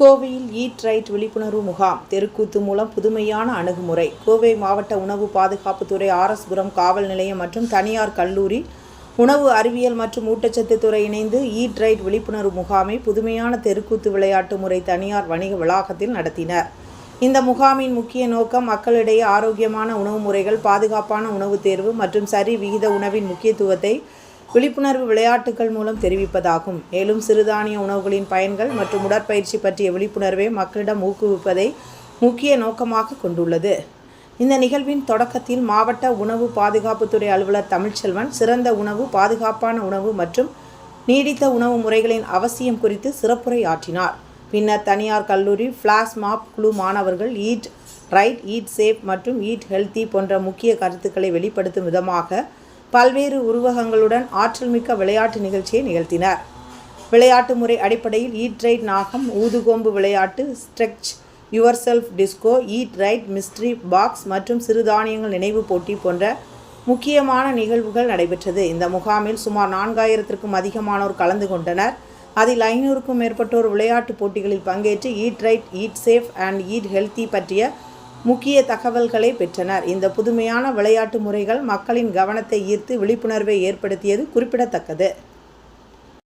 கோவையில் eat right விழிப்புணர்வு முகாம். தெருக்கூத்து மூலம் புதுமையான அணுகுமுறை. கோவை மாவட்ட உணவு பாதுகாப்புத்துறை ஆர்எஸ்புரம் காவல் நிலையம் மற்றும் தனியார் கல்லூரி உணவு அறிவியல் மற்றும் ஊட்டச்சத்து துறை இணைந்து ஈட் ரைட் விழிப்புணர்வு முகாமை புதுமையான தெருக்கூத்து விளையாட்டு முறை தனியார் வணிக வளாகத்தில் நடத்தினர். இந்த முகாமின் முக்கிய நோக்கம் மக்களிடையே ஆரோக்கியமான உணவு முறைகள் பாதுகாப்பான உணவு தேர்வு மற்றும் சரி விகித உணவின் முக்கியத்துவத்தை விழிப்புணர்வு விளையாட்டுகள் மூலம் தெரிவிப்பதாகும். மேலும் சிறுதானிய உணவுகளின் பயன்கள் மற்றும் உடற்பயிற்சி பற்றிய விழிப்புணர்வை மக்களிடம் ஊக்குவிப்பதை முக்கிய நோக்கமாக கொண்டுள்ளது. இந்த நிகழ்வின் தொடக்கத்தில் மாவட்ட உணவு பாதுகாப்புத்துறை அலுவலர் தமிழ்ச்செல்வன் சிறந்த உணவு பாதுகாப்பான உணவு மற்றும் நீடித்த உணவு முறைகளின் அவசியம் குறித்து சிறப்புரை ஆற்றினார் பின்னர் தனியார் கல்லூரி ஃப்ளாஷ் மாப் குழு மாணவர்கள் ஈட் ரைட் ஈட் சேஃப் மற்றும் ஈட் ஹெல்த்தி போன்ற முக்கிய கருத்துக்களை வெளிப்படுத்தும் விதமாக பல்வேறு உருவகங்களுடன் ஆற்றல்மிக்க விளையாட்டு நிகழ்ச்சியை நிகழ்த்தினர். விளையாட்டு முறை அடிப்படையில் ஈட் ரைட் நாகம் ஊதுகோம்பு விளையாட்டு stretch yourself disco eat right mystery box மற்றும் சிறுதானியங்கள் நினைவு போட்டி போன்ற முக்கியமான நிகழ்வுகள் நடைபெற்றது. இந்த முகாமில் சுமார் நான்காயிரத்திற்கும் அதிகமானோர் கலந்து கொண்டனர். அதில் ஐநூறுக்கும் மேற்பட்டோர் விளையாட்டுப் போட்டிகளில் பங்கேற்று eat right eat safe and eat healthy பற்றிய முக்கிய தகவல்களை பெற்றனர். இந்த புதுமையான விளையாட்டு முறைகள் மக்களின் கவனத்தை ஈர்த்து விழிப்புணர்வை ஏற்படுத்தியது குறிப்பிடத்தக்கது.